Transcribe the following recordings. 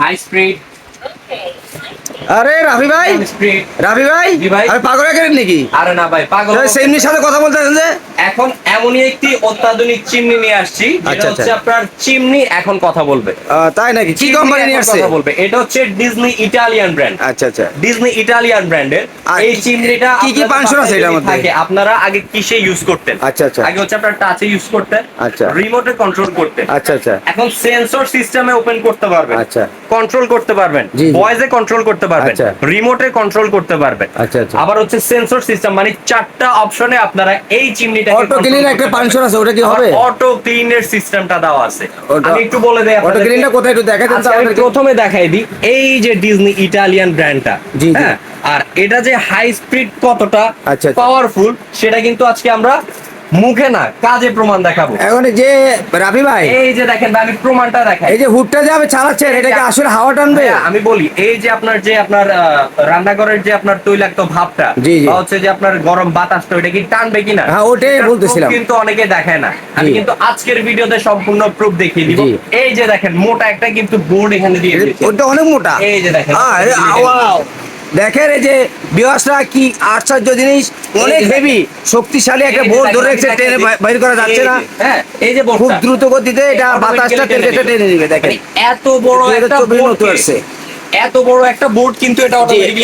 High speed আরে রাফি ভাই। রাভি রাফি ভাই। আরে পাগল নাকি? আরে না ভাই পাগল সেমনির সাথে কথা বলতেছেন যে? এখন এমনই একটি অত্যাধুনিক চিমনি নিয়ে আসছি আচ্ছা, যেটা হচ্ছে আচ্ছা। আপনার চিমনি এখন কথা বলবে তাই নাকি কি কোম্পানি নিয়ে আসছে কথা বলবে এটা হচ্ছে ডিজনি ইটালিয়ান ব্র্যান্ড আচ্ছা আচ্ছা ডিজনি ইটালিয়ান ব্র্যান্ডের এই চিমনিটা কি কি ফাংশন আছে এটার মধ্যে? থাকে, আপনারা আগে কিসে ইউজ করতেন আচ্ছা, আচ্ছা। আগে হচ্ছে আপনার টাচে ইউজ করতেন আচ্ছা। রিমোটে কন্ট্রোল করতেন আচ্ছা আচ্ছা এখন সেন্সর সিস্টেমে ওপেন করতে পারবেন আচ্ছা। কন্ট্রোল করতে পারবেন। ভয়েসে কন্ট্রোল করতে পারবেন আচ্ছা। রিমোটে কন্ট্রোল করতে পারবেন আচ্ছা, আচ্ছা। আবার হচ্ছে সেন্সর সিস্টেম মানে চারটা অপশনে আপনারা এই চিমনিটা অটো ক্লিন একটা ফাংশন আছে ওটা কি হবে অটো ক্লিনের সিস্টেমটা দাও আছে আমি একটু বলে দেই অটো। ক্লিনটা কোথায় একটু দেখাই দেন তো আমি প্রথমে দেখাই দিই এই যে ডিজনি ইটালিয়ান ব্র্যান্ডটা জি। হ্যাঁ আর এটা যে হাই স্পিড কতটা আচ্ছা, আচ্ছা। পাওয়ারফুল সেটা কিন্তু আজকে আমরা মুখে না কাজে প্রমাণ দেখাবো। এখন যে রাফি ভাই এই যে দেখেন আমি প্রমাণটা দেখাই। এই যে হুডটা যে আপনি চালাচ্ছেন এটা কি আসলে হাওয়া টানবে? আমি বলি এই যে আপনার যে আপনার রান্নাঘরের যে আপনার তৈলাক্ত ভাবটা। হচ্ছে যে আপনার গরম বাতাসটা ওইটা কি টানবে কিনা? হ্যাঁ, ওটাই বলতেছিলাম। কিন্তু অনেকে দেখায় না। আমি কিন্তু আজকের ভিডিওতে সম্পূর্ণ প্রুফ দেখিয়ে দিব। এই যে দেখেন মোটা একটা কিন্তু বোর্ড এখানে দিয়ে দিয়েছে। ওটা অনেক মোটা। এই যে দেখেন আরে, ওয়াও। দেখেন এই যে বিহসরা কি আশ্চর্য জিনিস অনেক হেভি শক্তিশালী একটা বোর্ড ধরে রেখেছে ট্রেনে বাইর করা যাচ্ছে না। হ্যাঁ এই যে খুব দ্রুত গতিতে এটা বাতাসটা ট্রেনে টেনে নিবে। দেখেন। মানে এত বড় একটা বোর্ড আসছে। এত বড় একটা বোর্ড কিন্তু এটা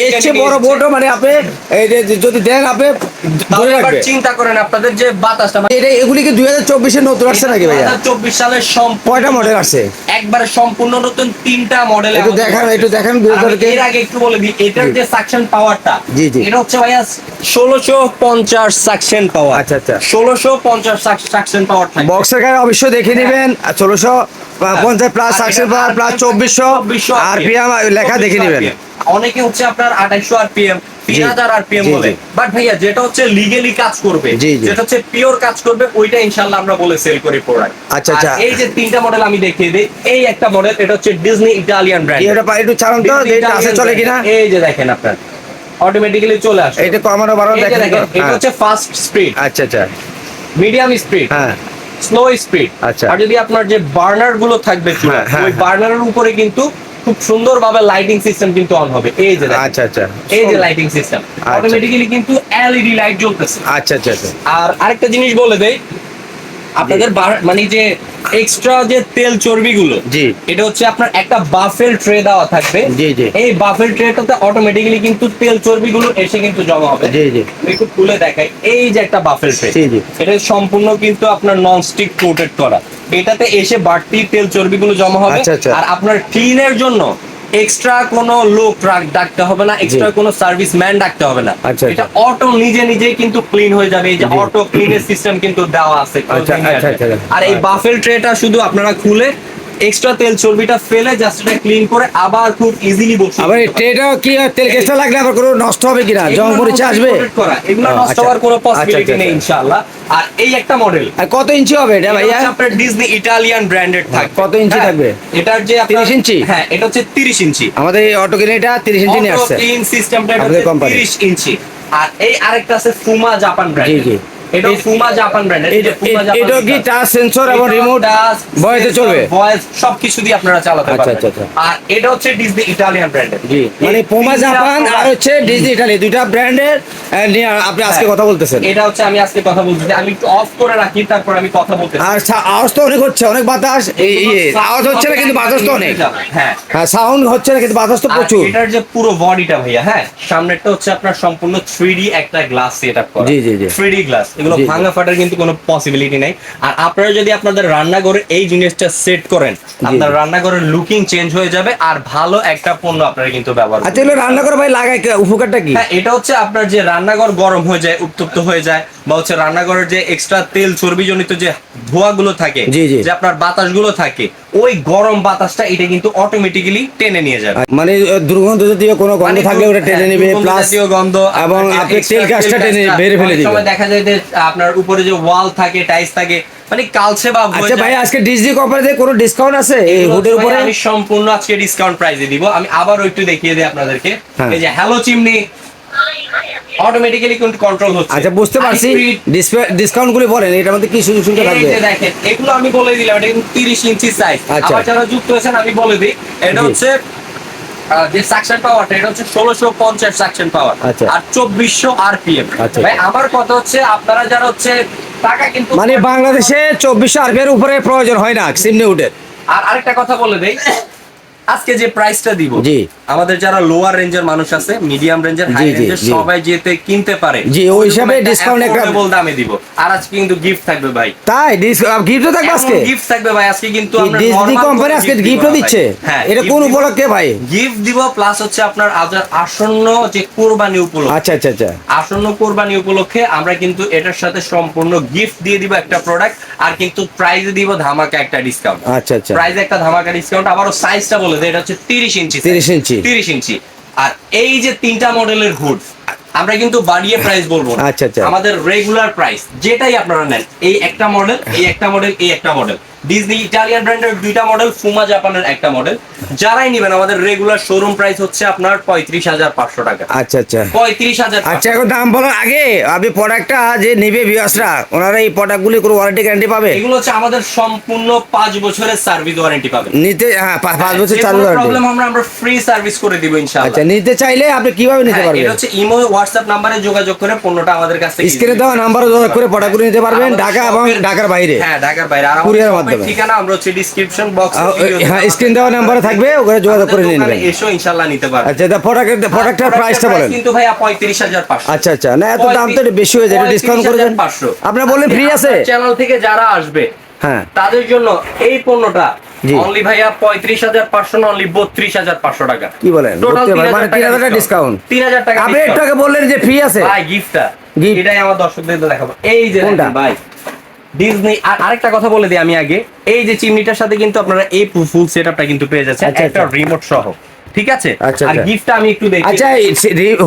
এর চেয়ে বড় বোর্ডও মানে আপনি এই যে যদি দেন আপনি ধরে তাহলে এবার রাখবে। চিন্তা করেন আপনাদের যে বাতাসটা মানে এটা এগুলি কি দুই হাজার চব্বিশে নতুন আসছে নাকি ভাইয়া? চব্বিশ সালের সম্পূর্ণ কয়টা মডেল আছে একবারে সম্পূর্ণ নতুন তিনটা মডেল একটু দেখান, একটু দেখান বিরোধীদেরকে। এর আগে একটু বলে দিই এটার যে সাকশন পাওয়ারটা জি, জি। এটা হচ্ছে ভাইয়া ষোলোশো পঞ্চাশ সাকশন পাওয়ার আচ্ছা, আচ্ছা। ষোলোশো পঞ্চাশ সাকশন পাওয়ার থাকে বক্সের গায়ে অবশ্যই দেখে নেবেন। আর ষোলোশো পঞ্চাশ প্লাস সাকশন পাওয়ার প্লাস চব্বিশশো 2400 আর পিএম লেখা দেখে নেবেন। অনেকে হচ্ছে আপনার আঠাইশো আর পিএম তিন হাজার আর পিএম বলে। বাট ভাইয়া যেটা হচ্ছে লিগেলি কাজ করবে জি, জি। যেটা হচ্ছে পিওর কাজ করবে ওইটা ইনশাল্লাহ আমরা বলে সেল করি প্রোডাক্ট আচ্ছা, আচ্ছা। এই যে তিনটা মডেল আমি দেখিয়ে দিই এই একটা মডেল এটা হচ্ছে ডিজনি ইটালিয়ান ব্র্যান্ড এটা একটু চালান তো এটা আছে চলে কিনা? এই যে দেখেন আপনার অটোমেটিক্যালি চলে আসে এটা কমানো বাড়ানো দেখেন এটা হ্যাঁ। হচ্ছে ফাস্ট স্পিড আচ্ছা আচ্ছা। মিডিয়াম স্পিড হ্যাঁ। স্লো স্পিড আচ্ছা। আর যদি আপনার যে বার্নারগুলো থাকবে হ্যাঁ, হ্যাঁ, ওই হ্যাঁ। বার্নারের উপরে কিন্তু খুব সুন্দর ভাবে লাইটিং সিস্টেম কিন্তু অন হবে। এই যে আচ্ছা আচ্ছা। এই যে লাইটিং সিস্টেম অটোমেটিক্যালি কিন্তু এলইডি লাইট জ্বলতেছে। আচ্ছা আচ্ছা আচ্ছা। আর আরেকটা জিনিস বলে দেই আপনাদের মানে যে এক্সট্রা যে তেল চর্বিগুলো জি। এটা হচ্ছে আপনার একটা বাফেল ট্রে দেওয়া থাকবে জি, জি। এই বাফেল ট্রেটাতে অটোমেটিক্যালি কিন্তু তেল চর্বিগুলো এসে কিন্তু জমা হবে জি জি একটু খুলে দেখাই এই যে একটা বাফেল ট্রে জি, জি। এটা সম্পূর্ণ কিন্তু আপনার নন স্টিক কোটেড করা এটাতে এসে বাড়তি তেল চর্বিগুলো জমা হবে আচ্ছা, আচ্ছা। আর আপনার ক্লিনের জন্য এক্সট্রা কোনো লোক ডাকতে হবে না এক্সট্রা কোনো সার্ভিস ম্যান ডাকতে হবে না আচ্ছা, এটা আচ্ছা। অটো নিজে নিজেই কিন্তু ক্লিন হয়ে যাবে এই যে অটো ক্লিনের সিস্টেম কিন্তু দেওয়া আচ্ছা, আচ্ছা, আছে। আচ্ছা। আর এই বাফেল ট্রেটা শুধু আপনারা খুলে এক্সট্রা তেল চর্বিটা ফেলে জাস্ট এটা ক্লিন করে আবার খুব ইজিলি বসে আবার ট্রেটা কি তেল কেসটা লাগলে আবার কোনো নষ্ট হবে কিনা? জমা পরিচয় আসবে? এগুলো নষ্ট আচ্ছা। হওয়ার কোনো পসিবিলিটি আচ্ছা, নেই আচ্ছা। ইনশাআল্লাহ। আর এই একটা মডেল আর কত ইঞ্চি হবে এটা ভাইয়া? আপনার ডিজনি ইটালিয়ান ব্র্যান্ডেড থাকবে। কত ইঞ্চি হ্যাঁ, থাকবে? এটার যে আপনার- 30 ইঞ্চি? হ্যাঁ এটা হচ্ছে 30 ইঞ্চি। আমাদের এই অটো কিনেটা তিরিশ ইঞ্চি নিয়ে আসছে। অটো ক্লিন সিস্টেমটা আমাদের 30 ইঞ্চি। আর এই আরেকটা আছে ফুমা জাপান ব্র্যান্ড জি, জি। এটা ফুমা জাপান ব্র্যান্ড এটা এটা কি টাচ সেন্সর এবং রিমোট বয়েতে চলবে? ভয়েস সবকিছু দিয়ে আপনারা চালাতে আচ্ছা, পারবেন। আচ্ছা, আচ্ছা। আর এটা হচ্ছে ডিজনি ইটালিয়ান ব্র্যান্ডের জি মানে পোমা জাপান আর হচ্ছে ডিজনি ইটালি দুইটা ব্র্যান্ডের আপনি আজকে হ্যাঁ। কথা বলতেছেন। এটা হচ্ছে আমি আজকে কথা বলছি আমি একটু অফ করে রাখি তারপর আমি কথা বলতে আর আওয়াজ তো অনেক হচ্ছে অনেক বাতাস এই এই, আওয়াজ হচ্ছে না কিন্তু বাতাস তো অনেক। হ্যাঁ। হ্যাঁ সাউন্ড হচ্ছে না কিন্তু বাতাস তো প্রচুর। এটার যে পুরো বডিটা ভাইয়া হ্যাঁ সামনেরটা হচ্ছে আপনার সম্পূর্ণ 3D একটা গ্লাস সেটআপ করা। জি, জি, জি। 3D গ্লাস এগুলো। ভাঙা ফাটার কিন্তু কোনো পসিবিলিটি নাই আর আপনারা যদি আপনাদের রান্নাঘরে এই জিনিসটা সেট করেন আপনার রান্নাঘরের লুকিং চেঞ্জ হয়ে যাবে আর ভালো একটা পণ্য আপনারা কিন্তু ব্যবহার। আচ্ছা রান্নাঘর ভাই লাগাই কে- উপকারটা কি হ্যাঁ এটা হচ্ছে আপনার যে রান্নাঘর গরম হয়ে যায় উত্তপ্ত হয়ে যায় বা হচ্ছে রান্নাঘরের যে এক্সট্রা তেল চর্বিজনিত যে ধোঁয়াগুলো থাকে। যে আপনার বাতাসগুলো থাকে ওই গরম বাতাসটা এটা কিন্তু অটোমেটিক্যালি টেনে নিয়ে যাবে। মানে দুর্গন্ধ জাতীয় কোনো গন্ধ মানে থাকলে ওটা টেনে হ্যাঁ, নেবে প্লাস জাতীয় গন্ধ এবং আপনি তেল গাছটা টেনে বের ফেলে সময় দেখা যায় যে আপনার উপরে যে ওয়াল থাকে টাইলস থাকে মানে কালচে বা আচ্ছা ভাই আজকে ডিজনি কোম্পানিতে কোনো ডিসকাউন্ট আছে এই হুডের উপরে? আমি সম্পূর্ণ আজকে ডিসকাউন্ট প্রাইসে দিব। আমি আবারও একটু দেখিয়ে দিই আপনাদেরকে। হ্যাঁ। এই যে হ্যালো চিমনি অটোমেটিক্যালি কিন্তু কন্ট্রোল হচ্ছে আচ্ছা বুঝতে পারছি ডিসকাউন্ট গুলি বলেন এটার মধ্যে কি সুযোগ সুবিধা এই থাকবে যে দেখেন এগুলো আমি বলে দিলাম এটা কিন্তু 30 ইঞ্চি সাইজ আচ্ছা। আবার যারা যুক্ত হয়েছেন আমি বলে দিই এটা হচ্ছে যে সাকশন পাওয়ারটা এটা হচ্ছে ষোলোশো পঞ্চাশ সাকশন পাওয়ার আচ্ছা। আর চব্বিশশো আরপিএম আচ্ছা। ভাই আমার কথা হচ্ছে আপনারা যারা হচ্ছে টাকা কিন্তু মানে বাংলাদেশে চব্বিশশো আরপিএর উপরে প্রয়োজন হয় না সিমনি উডের আর আরেকটা কথা বলে দেই আজকে যে প্রাইসটা দিব জি। আমাদের যারা লোয়ার রেঞ্জের মানুষ আছে মিডিয়াম রেঞ্জের হাই রেঞ্জের সবাই যেতে কিনতে পারে। জি, ওই হিসাবে discount একটা- affordable দামে দিব। আর আজকে কিন্তু গিফট থাকবে ভাই। তাই? গিফট থাকবে আজকে? গিফট থাকবে ভাই আজকে কিন্তু আমরা ডিজনি কোম্পানি আজকে না দিচ্ছে? হ্যাঁ এটা কোন উপলক্ষে ভাই? গিফট দিব প্লাস হচ্ছে আপনার আসন্ন যে কোরবানি উপলক্ষে। আচ্ছা আচ্ছা আচ্ছা। আসন্ন কোরবানি উপলক্ষে আমরা কিন্তু এটার সাথে সম্পূর্ণ গিফট দিয়ে দিব একটা প্রোডাক্ট আর কিন্তু প্রাইজ দিব ধামাকা একটা ডিসকাউন্ট আচ্ছা আচ্ছা। প্রাইস একটা ধামাকা ডিসকাউন্ট আবারও সাইজটা বলে দেয় এটা হচ্ছে 30 ইঞ্চি 30 ইঞ্চি। 30 ইঞ্চি। আর এই যে তিনটা মডেলের হুড আমরা কিন্তু বাড়িয়ে প্রাইস বলব আচ্ছা, আচ্ছা। আমাদের রেগুলার প্রাইস যেটাই আপনারা নেন এই একটা মডেল এই একটা মডেল এই একটা মডেল ডিজনি ইটালিয়ান ব্র্যান্ডের দুইটা মডেল ফুমা জাপানের একটা মডেল যারাই নেবেন আমাদের রেগুলার শোরুম প্রাইস হচ্ছে আপনার পঁয়ত্রিশ হাজার পাঁচশো টাকা। আচ্ছা আচ্ছা। পঁয়ত্রিশ হাজার আচ্ছা এখন দাম বলার আগে আপনি প্রোডাক্টটা যে নেবে ভিউয়ার্সরা ওনারা এই প্রোডাক্টগুলি কোনো ওয়ারেন্টি গ্যারান্টি পাবে? এগুলো হচ্ছে আমাদের সম্পূর্ণ পাঁচ বছরের সার্ভিস ওয়ারেন্টি পাবেন নিতে হ্যাঁ পাঁচ বছর চালু প্রবলেম আমরা আমরা ফ্রি সার্ভিস করে দিব ইনশাআল্লাহ। আচ্ছা নিতে চাইলে আপনি কীভাবে নিতে হ্যাঁ, পারবেন? এটা হচ্ছে ইমো হোয়াটসঅ্যাপ নাম্বারে যোগাযোগ করে পণ্যটা আমাদের কাছে স্ক্রিনে দেওয়া নাম্বারে যোগাযোগ করে প্রোডাক্টগুলো নিতে পারবেন ঢাকা এবং ঢাকার বাইরে। হ্যাঁ ঢাকার বাইরে। আর Courier-এর মাধ্যমে। ঠিকানা আমরা হচ্ছে ডিসক্রিপশন বক্স হ্যাঁ স্ক্রিন দেওয়া নাম্বারে থাকবে ওখানে যোগাযোগ করে নিয়ে নেবেন। এসো ইনশাআল্লাহ নিতে পারবেন। আচ্ছা তা প্রোডাক্টের প্রোডাক্টের প্রাইসটা বলেন। কিন্তু ভাইয়া 35500 আচ্ছা আচ্ছা না এত দাম তো বেশি হয়ে যায় ডিসকাউন্ট করে দেন। 35,500 আপনার বললেন ফ্রি আছে। চ্যানেল থেকে যারা আসবে হ্যাঁ। তাদের জন্য এই পণ্যটা। অনলি ভাইয়া পঁয়ত্রিশ হাজার পাঁচশো না অনলি বত্রিশ হাজার পাঁচশো টাকা। কি বলেন? পারবেন? মানে তিন হাজার ডিসকাউন্ট তিন হাজার টাকা আপনি একটু আগে বললেন যে ফ্রি আছে। ভাই গিফটটা Gift। এটাই আমার দর্শকদের দেখাবো। এই যে ভাই। ডিজনি আর আরেকটা কথা বলে দিই আমি আগে। এই যে চিমনিটার সাথে কিন্তু আপনারা এই ফুল সেটআপটা কিন্তু পেয়ে যাচ্ছেন। আচ্ছা, একটা আচ্ছা। রিমোট সহ। ঠিক আছে? আচ্ছা, আর আচ্ছা। গিফটটা আমি একটু দেখি। আচ্ছা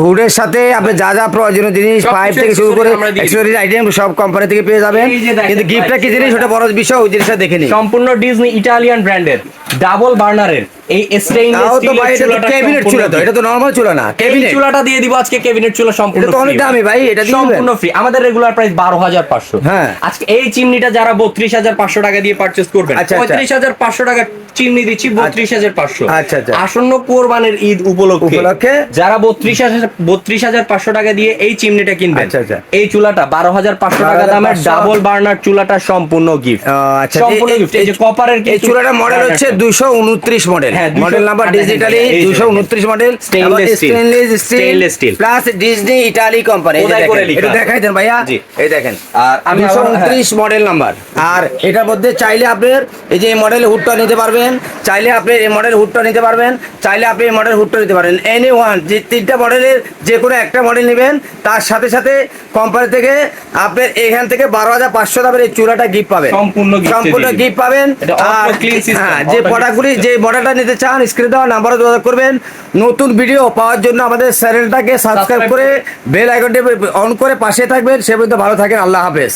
হুডের সাথে আপনি যা যা প্রয়োজনীয় জিনিস পাইপ থেকে শুরু করে। অ্যাক্সেসরিজ আইটেম সব কোম্পানি থেকে পেয়ে যাবেন। কিন্তু গিফটটা কি জিনিস? ওটা বড় বিষয় ওই জিনিসটা দেখে নিন। সম্পূর্ণ ডিজনি ইটালিয়ান ব্র্যান্ডের ডাবল বার্নারের এই স্টেইনলেস তাও তো ভাই এটা তো ক্যাবিনেট চুলা তো এটা তো নরমাল চুলা না ক্যাবিনেট চুলাটা দিয়ে দিব আজকে ক্যাবিনেট চুলা সম্পূর্ণ এটা তো অনেক দামি ভাই, এটা দিয়ে সম্পূর্ণ ফ্রি আমাদের রেগুলার প্রাইস বারো হাজার পাঁচশো। হ্যাঁ। আজকে এই চিমনিটা যারা টাকা দিয়ে করবেন চিমনি দিচ্ছি আচ্ছা, আচ্ছা। আসন্ন কোরবানের ঈদ উপলক্ষে উপলক্ষে? যারা বত্রিশ হাজার বত্রিশ হাজার পাঁচশো টাকা দিয়ে এই চিমনিটা কিনবেন আচ্ছা, আচ্ছা। এই চুলাটা বারো হাজার পাঁচশো টাকা দামের ডাবল বার্নার চুলাটা সম্পূর্ণ গিফট আচ্ছা। সম্পূর্ণ গিফট এই যে কপারের এই চুলাটার মডেল হচ্ছে দুশো উনত্রিশ মডেল হ্যাঁ, 200 মডেল নাম্বার হ্যাঁ, ডিজিটালি হ্যাঁ, দুশো উনত্রিশ model stainless steel plus Disney Italy company এটা দেখাই দেন ভাইয়া। এই দেখেন আর আমি দুশো উনত্রিশ মডেল নাম্বার আর এটার মধ্যে চাইলে আপনার এই যে মডেল হুডটা নিতে পারবেন চাইলে আপনি এই মডেল হুডটা নিতে পারবেন চাইলে আপনি এই মডেল হুডটা নিতে পারেন। এনি ওয়ান যে তিনটা মডেলের যে কোনো একটা মডেল নেবেন তার সাথে সাথে কোম্পানি থেকে আপনার এখান থেকে বারো হাজার পাঁচশো দামের এই চূড়াটা গিফট পাবেন। সম্পূর্ণ। গিফট পাবেন। আর হ্যাঁ যে প্রোডাক্টগুলি যে মডেলটা নিতে চান স্ক্রিনে দেওয়া নাম্বারে যোগাযোগ করবেন। নতুন ভিডিও পাওয়ার জন্য আমাদের চ্যানেলটাকে সাবস্ক্রাইব করে বেল আইকনটি অন করে পাশে থাকবেন। সে পর্যন্ত ভালো থাকেন আল্লাহ হাফেজ।